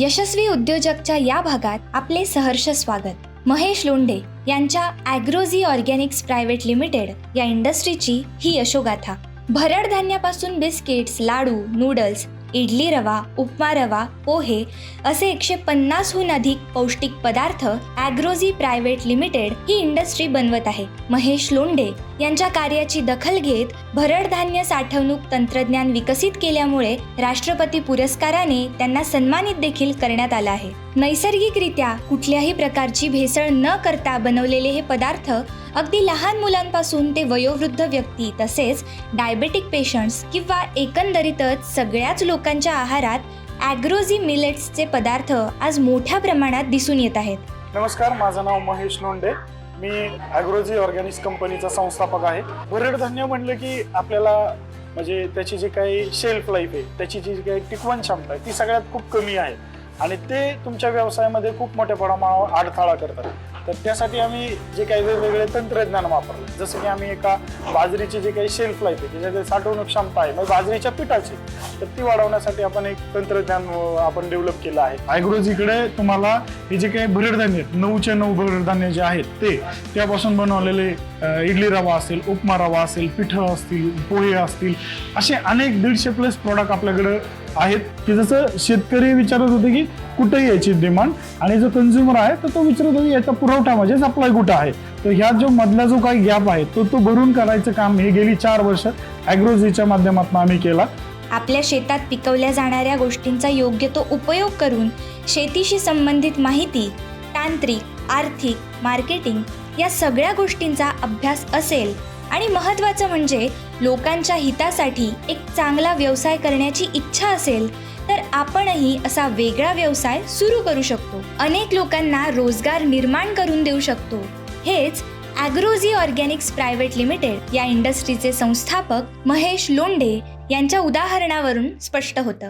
यशस्वी उद्योजकच्या या भागात आपले सहर्ष स्वागत. महेश लोंढे यांच्या ॲग्रोझी ऑर्गॅनिक्स प्रायव्हेट लिमिटेड या इंडस्ट्रीची ही यशोगाथा. भरड धान्यापासून बिस्किट्स लाडू नूडल्स इडली रवा उपमा रवा पोहे असे एकशे पन्नासहून अधिक पौष्टिक पदार्थ ॲग्रोझी प्रायव्हेट लिमिटेड ही इंडस्ट्री बनवत आहे. महेश लोंढे यांच्या कार्याची दखल घेत भरड धान्य साठवणूक तंत्रज्ञान विकसित केल्यामुळे राष्ट्रपती पुरस्काराने त्यांना सन्मानित देखील करण्यात आला आहे. नैसर्गिकरित्या कुठल्याही प्रकारची भेसळ न करता बनवलेले हे पदार्थ अगदी लहान मुलांपासून ते वयोवृद्ध व्यक्ती तसेच डायबेटिक पेशंट्स किंवा एकंदरीतच सगळ्याच लोकांच्या आहारात ॲग्रोझी मिलेट्सचे पदार्थ आज मोठ्या प्रमाणात दिसून येत आहेत. नमस्कार माझं नाव महेश लोंडे मी ॲग्रोजी ऑर्गॅनिक्स कंपनीचा संस्थापक आहे. भरड धान्य म्हणलं की आपल्याला म्हणजे त्याची जी काही शेल्फ लाईफ आहे त्याची जी काही टिकवण क्षमता आहे ती सगळ्यात खूप कमी आहे. आणि ते तुमच्या व्यवसायामध्ये खूप मोठ्या प्रमाणावर अडथळा करतात. तर त्यासाठी आम्ही जे काही वेगवेगळे तंत्रज्ञान वापरलं जसं की आम्ही एका बाजरीची जी काही शेल्फ लाईफ आहे त्याच्यात साठवणूक क्षमता आहे. मग बाजरीच्या पिठाची तर ती वाढवण्यासाठी आपण एक तंत्रज्ञान आपण डेव्हलप केलं आहे. ॲग्रोजीकडे तुम्हाला हे जे काही भरडधान्य आहेत, नऊचे नऊ भरडधान्य जे आहेत ते त्यापासून बनवलेले इडली रवा असेल उपमा रवा असेल पिठं असतील पोहे असतील असे अनेक दीडशे प्लस प्रॉडक्ट आपल्याकडे आहेत. की जसं शेतकरी विचारत होते की कुठे याची डिमांड आणि जो कंझ्युमर आहे तर तो विचारत होता याचा पुरवठा म्हणजे सप्लाय कुठं आहे? तर ह्या जो मधला जो काही गॅप आहे तो तो भरून करायचं काम हे गेली चार वर्ष. ॲग्रोजीच्या माध्यमातून आम्ही केला. आपल्या शेतात पिकवल्या जाणाऱ्या गोष्टींचा योग्य तो उपयोग करून शेतीशी संबंधित माहिती तांत्रिक आर्थिक मार्केटिंग या सगळ्या गोष्टींचा अभ्यास असेल. आणि महत्त्वाचं म्हणजे लोकांच्या हितासाठी एक चांगला व्यवसाय करण्याची इच्छा असेल तर आपणही असा वेगळा व्यवसाय सुरू करू शकतो. अनेक लोकांना रोजगार निर्माण करून देऊ शकतो. हेच ॲग्रोझी ऑर्गॅनिक्स प्रायव्हेट लिमिटेड या इंडस्ट्रीचे संस्थापक महेश लोंढे यांच्या उदाहरणावरून स्पष्ट होतं.